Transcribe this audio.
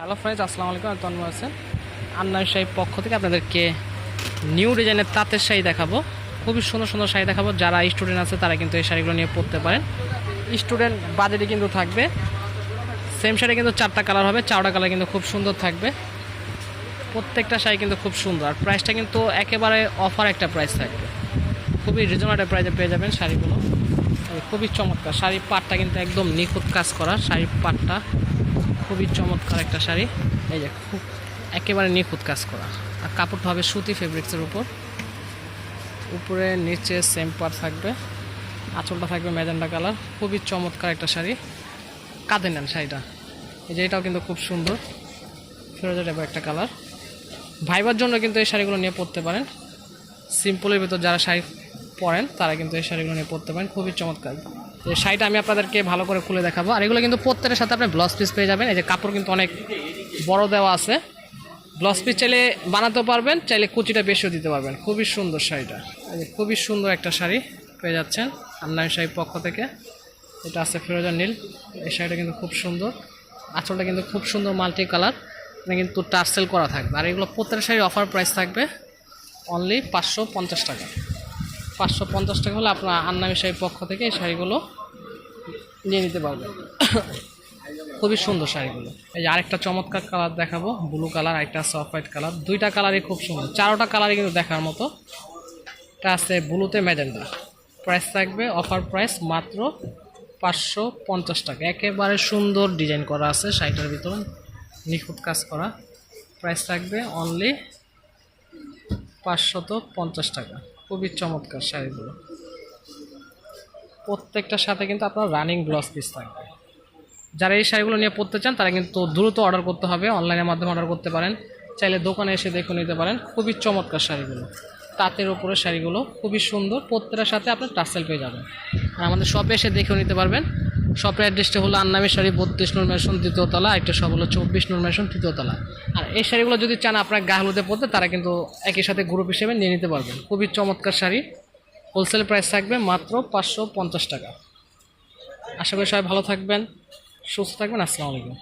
Hello friends আসসালামু আলাইকুম আমি তন্ময় আছেন আন্নার শাড়ির পক্ষ থেকে আপনাদেরকে নিউ ডিজাইনের তাঁতের শাড়ি দেখাবো। খুবই সুন্দর সুন্দর শাড়ি দেখাবো। যারা স্টুডেন্ট আছে, তারা কিন্তু এই শাড়িগুলো নিয়ে পরতে পারেন। স্টুডেন্ট বাজেটে কিন্তু থাকবে। সেম শাড়ি কিন্তু চারটা কালার হবে। চারটা কালার কিন্তু খুব সুন্দর থাকবে। প্রত্যেকটা শাড়ি কিন্তু খুব সুন্দর। আর প্রাইসটা কিন্তু একেবারে অফার একটা প্রাইস থাকবে। খুবই রিজনেবল প্রাইসে পেয়ে যাবেন শাড়িগুলো। খুবই চমৎকার শাড়ির পাটটা কিন্তু একদম নিখুঁত কাজ করা শাড়ির পাটটা। খুবই চমৎকার একটা শাড়ি। এই যে খুব একেবারে নিখুঁত কাজ করা। আর কাপড়টা হবে সুতি ফেব্রিক্সের উপর। উপরে, নিচে সেম পার থাকবে। আঁচলটা থাকবে ম্যাজেন্ডা কালার। খুবই চমৎকার একটা শাড়ি। কাঁধে নেন শাড়িটা। এই যে এটাও কিন্তু খুব সুন্দর। ফেরোজা টাইপের একটা কালার। ভাইবার জন্য কিন্তু এই শাড়িগুলো নিয়ে পরতে পারেন। সিম্পলের ভিতর যারা শাড়ি পরেন তারা কিন্তু এই শাড়িগুলো নিয়ে পরতে পারেন। খুবই চমৎকার। এই শাড়িটা আমি আপনাদেরকে ভালো করে খুলে দেখাবো। আর এগুলো কিন্তু প্রত্যেকের সাথে আপনি ব্লাউজ পিস পেয়ে যাবেন। এই যে কাপড় কিন্তু অনেক বড় দেওয়া আছে। ব্লাউজ পিস চাইলে বানাতেও পারবেন, চাইলে কুচিটা বেশিও দিতে পারবেন। খুবই সুন্দর শাড়িটা। খুবই সুন্দর একটা শাড়ি পেয়ে যাচ্ছেন আন্নামি শাড়ির পক্ষ থেকে। এটা আছে ফিরোজা নীল। এই শাড়িটা কিন্তু খুব সুন্দর। আঁচলটা কিন্তু খুব সুন্দর মাল্টি কালার। কিন্তু টার্সেল করা থাকবে। আর এগুলো প্রত্যেকটা শাড়ির অফার প্রাইস থাকবে অনলি পাঁচশো পঞ্চাশ টাকা। পাঁচশো পঞ্চাশ টাকা হলে আপনার আন্নামি শাড়ির পক্ষ থেকে এই শাড়িগুলো নিয়ে নিতে পারবেন। খুবই সুন্দর শাড়িগুলো। এই যে আরেকটা চমৎকার কালার দেখাবো, ব্লু কালার, আরেকটা আছে অফ হোয়াইট কালার। দুইটা কালারই খুব সুন্দর। চারোটা কালারই কিন্তু দেখার মতো। এটা আছে ব্লুতে ম্যাজেন্ডা প্রাইস থাকবে অফার প্রাইস মাত্র পাঁচশো পঞ্চাশ টাকা। একেবারে সুন্দর ডিজাইন করা আছে শাড়িটার ভিতরে। নিখুঁত কাজ করা। প্রাইস থাকবে অনলি পাঁচশত পঞ্চাশ টাকা। খুবই চমৎকার শাড়িগুলো। প্রত্যেকটার সাথে কিন্তু আপনার রানিং ব্লাউজ পিস থাকবে। যারা এই শাড়িগুলো নিয়ে পড়তে চান, তারা কিন্তু দ্রুত অর্ডার করতে হবে। অনলাইনের মাধ্যমে অর্ডার করতে পারেন। চাইলে দোকানে এসে দেখে নিতে পারেন। খুবই চমৎকার শাড়িগুলো। তাঁতের ওপরে শাড়িগুলো খুবই সুন্দর। প্রত্যেকটার সাথে আপনার টাসেল পেয়ে যাবেন। আর আমাদের শপে এসে দেখেও নিতে পারবেন। শপের অ্যাড্রেসটা হলো আন্নামি শাড়ি বত্রিশ নূর মেশন তৃতীয়তলা একটা শপ হলো চব্বিশ নূর মেশন তৃতীয়তলা আর এই শাড়িগুলো যদি চান আপনার গা হলুদে পড়তে তারা কিন্তু একই সাথে গ্রুপ হিসেবে নিয়ে নিতে পারবেন। খুবই চমৎকার শাড়ি। হোলসেল প্রাইস থাকবে মাত্র পাঁচশো পঞ্চাশ টাকা। আশা করি সবাই ভালো থাকবেন, সুস্থ থাকবেন, আসসালামু আলাইকুম।